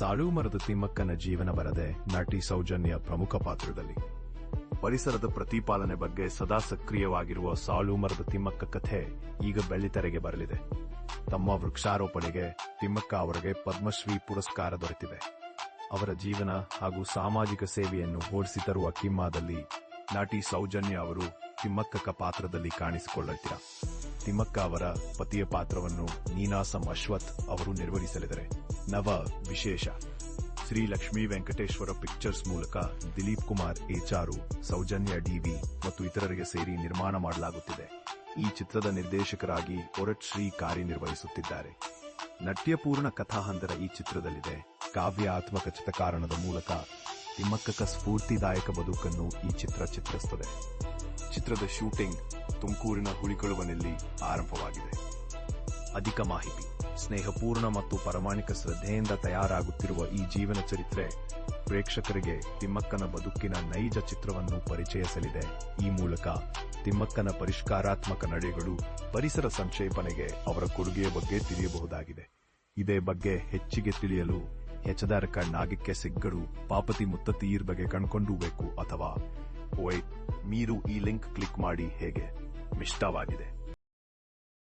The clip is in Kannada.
ಸಾಲು ಮರದ ತಿಮ್ಮಕ್ಕನ ಜೀವನ ಬರದೆ ನಟಿ ಸೌಜನ್ಯ ಪ್ರಮುಖ ಪಾತ್ರದಲ್ಲಿ. ಪರಿಸರದ ಪ್ರತಿಪಾಲನೆ ಬಗ್ಗೆ ಸದಾ ಸಕ್ರಿಯವಾಗಿರುವ ಸಾಲು ಮರದ ತಿಮ್ಮಕ್ಕ ಕಥೆ ಈಗ ಬೆಳ್ಳಿತೆರೆಗೆ ಬರಲಿದೆ. ತಮ್ಮ ವೃಕ್ಷಾರೋಪಣೆಗೆ ತಿಮ್ಮಕ್ಕ ಅವರಿಗೆ ಪದ್ಮಶ್ರೀ ಪುರಸ್ಕಾರ ದೊರೆತಿದೆ. ಅವರ ಜೀವನ ಹಾಗೂ ಸಾಮಾಜಿಕ ಸೇವೆಯನ್ನು ಹೋಲಿಸಿ ತರುವ ಕಿಮ್ಮಾದಲ್ಲಿ ನಟಿ ಸೌಜನ್ಯ ಅವರು ತಿಮ್ಮಕ್ಕ ಪಾತ್ರದಲ್ಲಿ ಕಾಣಿಸಿಕೊಳ್ಳುತ್ತೀರಾ? ತಿಮ್ಮಕ್ಕ ಅವರ ಪತಿಯ ಪಾತ್ರವನ್ನು ನೀನಾಸಂ ಅಶ್ವಥ್ ಅವರು ನಿರ್ವಹಿಸಲಿದ್ದಾರೆ. ನವ ವಿಶೇಷ. ಶ್ರೀ ಲಕ್ಷ್ಮೀ ವೆಂಕಟೇಶ್ವರ ಪಿಕ್ಚರ್ಸ್ ಮೂಲಕ ದಿಲೀಪ್ ಕುಮಾರ್ ಎಚಾರು ಸೌಜನ್ಯ ಡಿವಿ ಮತ್ತು ಇತರರಿಗೆ ಸೇರಿ ನಿರ್ಮಾಣ ಮಾಡಲಾಗುತ್ತಿದೆ. ಈ ಚಿತ್ರದ ನಿರ್ದೇಶಕರಾಗಿ ಒರಟ್ ಶ್ರೀ ಕಾರ್ಯನಿರ್ವಹಿಸುತ್ತಿದ್ದಾರೆ. ನಟ್ಯಪೂರ್ಣ ಕಥಾಹಂದರ ಈ ಚಿತ್ರದಲ್ಲಿದೆ. ಕಾವ್ಯಾತ್ಮಕ ಚಿತಕಾರಣದ ಮೂಲಕ ತಿಮ್ಮಕ್ಕ ಸ್ಫೂರ್ತಿದಾಯಕ ಬದುಕನ್ನು ಈ ಚಿತ್ರ ಚಿತ್ರಿಸುತ್ತದೆ ಚಿತ್ರದ ಶೂಟಿಂಗ್ ತುಮಕೂರಿನ ಹುಳಿಕೊಳುವನಲ್ಲಿ ಆರಂಭವಾಗಿದೆ. ಅಧಿಕ ಮಾಹಿತಿ, ಸ್ನೇಹಪೂರ್ಣ ಮತ್ತು ಪರಮಾಣಿಕ ಶ್ರದ್ಧೆಯಿಂದ ತಯಾರಾಗುತ್ತಿರುವ ಈ ಜೀವನ ಚರಿತ್ರೆ ಪ್ರೇಕ್ಷಕರಿಗೆ ತಿಮ್ಮಕ್ಕನ ಬದುಕಿನ ನೈಜ ಚಿತ್ರವನ್ನು ಪರಿಚಯಿಸಲಿದೆ. ಈ ಮೂಲಕ ತಿಮ್ಮಕ್ಕನ ಪರಿಷ್ಕಾರಾತ್ಮಕ ನಡೆಗಳು ಪರಿಸರ ಸಂಕ್ಷೇಪಣೆಗೆ ಅವರ ಕೊಡುಗೆಯ ಬಗ್ಗೆ ತಿಳಿಯಬಹುದಾಗಿದೆ. ಇದೇ ಬಗ್ಗೆ ಹೆಚ್ಚಿಗೆ ತಿಳಿಯಲು ಹೆಚದಾರ ಕಣ್ಣಾಗಿಕ್ಕೆ ಸಿಗ್ಗಡು ಪಾಪತಿ ಮುತ್ತತೀರ್ ಬಗ್ಗೆ ಕಣ್ಕೊಂಡು ಬೇಕು ಅಥವಾ ಓಯ್, ಮೀರು ಈ ಲಿಂಕ್ ಕ್ಲಿಕ್ ಮಾಡಿ ಹೇಗೆ? ಮಿಷ್ಟವಾಗಿದೆ.